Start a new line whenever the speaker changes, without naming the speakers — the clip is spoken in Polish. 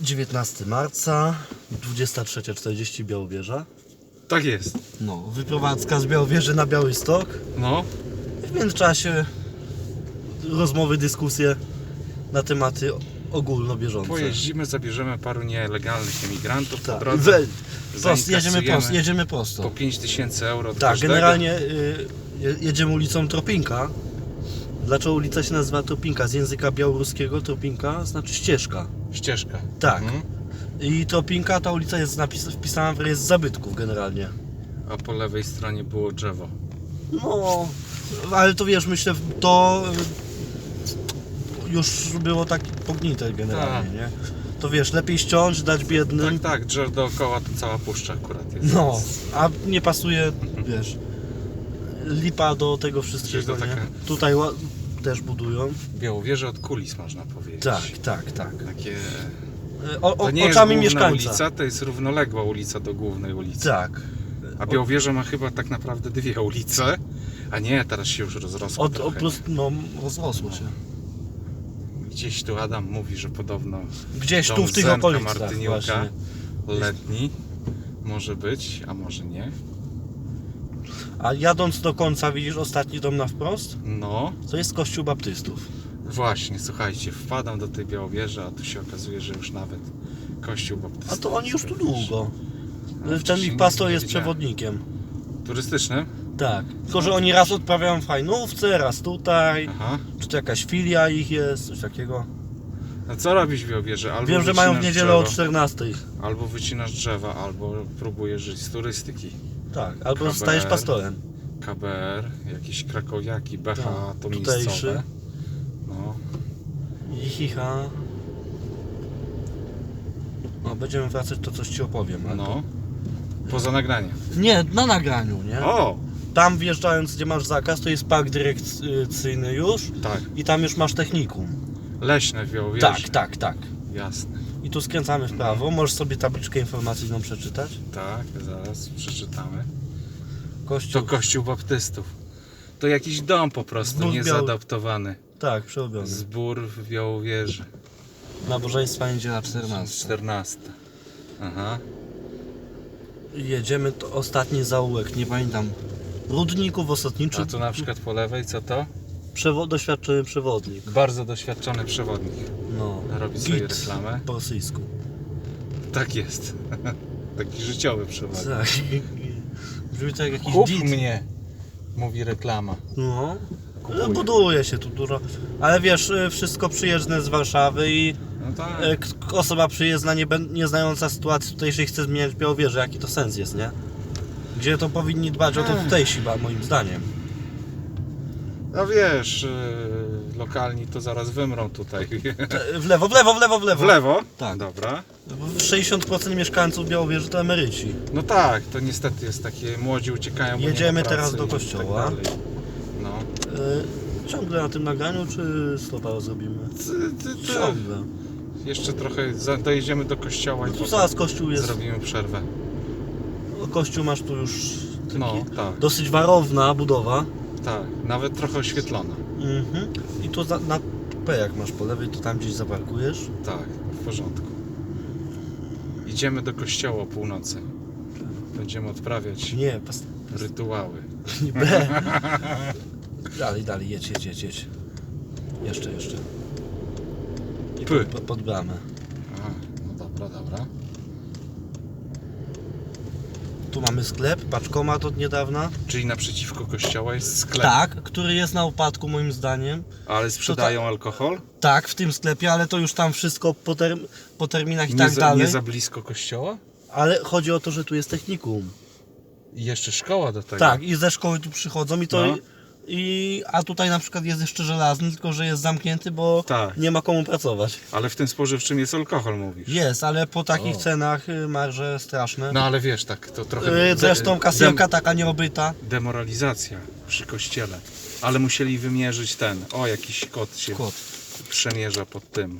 19 marca, 23.40 Białowieża.
Tak jest.
No, wyprowadzka z Białowieży na Białystok.
No,
W międzyczasie rozmowy, dyskusje na tematy ogólnobieżące.
pojeździmy, zabierzemy paru nielegalnych emigrantów po
Tak.
drodze.
We, prost, jedziemy prosto, jedziemy prosto.
Po 5000 euro
Tak, generalnie y, je- jedziemy ulicą Tropinka. Dlaczego ulica się nazywa Tropinka? Z języka białoruskiego Tropinka znaczy ścieżka.
Ścieżka.
Tak.
Mhm.
I Tropinka, ta ulica jest napis, wpisana w rejestr zabytków generalnie.
A po lewej stronie było drzewo.
No, ale to wiesz, myślę, to y, już było tak pognite generalnie,
Tak.
nie? To wiesz, lepiej ściąć, dać biednym.
Tak, tak, drzew dookoła to cała puszcza akurat jest.
No, a nie pasuje, wiesz, lipa do tego wszystkiego, nie?
taka-
Tutaj ła- też budują.
Białowieże od kulis można powiedzieć.
Tak, tak, tak.
Takie...
Y, O, o,
To nie jest
oczami
główna
mieszkańca.
ulica, to jest równoległa ulica do głównej ulicy.
Tak.
A Białowieża ma chyba tak naprawdę dwie ulice. A nie, teraz się już rozrosło
Od, o,
trochę.
plus, no, rozrosło się.
Gdzieś tu Adam mówi, że podobno
Gdzieś
dom
tu w tych
Zenka
okolicach
Martyniuka
właśnie.
letni może być, a może nie.
A jadąc do końca widzisz ostatni dom na wprost?
No,
To jest kościół baptystów.
właśnie, słuchajcie, wpadam do tej Białowieży, a tu się okazuje, że już nawet kościół
A
baptystyczny.
to oni już tu długo.
A
Ten ich pastor jest przewodnikiem.
Turystyczny?
Tak. Tylko, że oni raz odprawiają w fajnówce, raz tutaj.
Aha.
Czy to jakaś filia ich jest, coś takiego.
No co robisz w Białowieży? Albo
Wiem, że mają w
wycinasz
niedzielę o
drzewo,
14.
Albo wycinasz drzewa, albo próbujesz żyć z turystyki.
Tak. Albo
KBR.
zostajesz pastorem.
KBR, jakieś krakowiaki, BH,
Tak,
to
tutejszy.
miejscowe. No,
I chicha. No, będziemy wracać, to coś ci opowiem.
no. Poza nagraniem.
Nie, na nagraniu, nie?
O!
Tam wjeżdżając, gdzie masz zakaz, to jest park dyrekcyjny już.
Tak,
I tam już masz technikum.
leśne w Białowieży.
Tak, tak, tak.
Jasne.
I tu skręcamy w prawo. Możesz sobie tabliczkę informacyjną przeczytać.
Tak, zaraz przeczytamy.
Kościół.
To kościół baptystów. To jakiś dom po prostu,
Zbór
niezaadaptowany.
Tak, przerobiony.
Zbór w Białowieży.
Nabożeństwa niedziela 14.
14. Aha.
Jedziemy, to ostatni zaułek, nie pamiętam. Rudników, Osotniczy.
A tu na przykład po lewej co to?
Przewo- doświadczony przewodnik.
Bardzo doświadczony przewodnik.
No.
Robi sobie
Git
reklamę.
Po rosyjsku.
Tak jest. Taki życiowy przewodnik.
Tak. Brzmi to jak jakiś
Kup
dit.
mnie, mówi reklama.
No.
Kupuję.
Buduje się tu dużo. Ale wiesz, y, wszystko przyjezdne z Warszawy i
No tak.
y, k- osoba przyjezdna, nie, bę- nie znająca sytuacji tutejszej chce zmieniać Białowieżę. Jaki to sens jest, nie? Gdzie to powinni dbać o to
Ech.
tutejsi, ba- moim zdaniem.
No wiesz, yy, lokalni to zaraz wymrą tutaj.
Te- W lewo, w lewo, w lewo, w lewo.
W lewo?
Tak.
Dobra.
60% mieszkańców Białowieży to emeryci.
No tak, to niestety jest takie, młodzi uciekają. bo nie ma
Jedziemy
pracy
teraz do
i
kościoła.
Tak dalej. no.
Y, ciągle na tym nagraniu, czy stopa zrobimy?
Ty, ty, ty.
Ciągle.
Jeszcze trochę za- dojedziemy do kościoła i
Tu
potem
zaraz kościół jest.
zrobimy przerwę.
Kościół masz tu już taki
No, tak,
dosyć warowna budowa.
Tak. Nawet trochę oświetlona.
Mhm. I tu za, na P jak masz po lewej, to tam gdzieś zaparkujesz.
Tak, w porządku. Idziemy do kościoła o północy. Będziemy odprawiać
Nie, pas,
rytuały.
nie B. dalej, dalej, jedź, jedź, jedź, jedź. Jeszcze, jeszcze. I
P.
pod, pod bramę.
Aha, no dobra, dobra.
Tu mamy sklep, paczkomat od niedawna.
Czyli naprzeciwko kościoła jest sklep.
Tak, który jest na upadku moim zdaniem.
Ale sprzedają alkohol?
Tak, w tym sklepie, ale to już tam wszystko po, term, po terminach i
Nie,
tak
za,
dalej.
nie za blisko kościoła?
Ale chodzi o to, że tu jest technikum.
I jeszcze szkoła do tego.
Tak, i ze szkoły tu przychodzą i to.
No.
I, a tutaj na przykład jest jeszcze żelazny, tylko że jest zamknięty, bo
Tak.
nie ma komu pracować.
Ale w tym spożywczym jest alkohol, mówisz.
Jest, ale po takich cenach y, marże straszne.
No ale wiesz, tak, to trochę...
Y, Zresztą kasjerka taka nieobyta.
demoralizacja przy kościele. Ale musieli wymierzyć ten. O, jakiś kot się
Kot.
przemierza pod tym.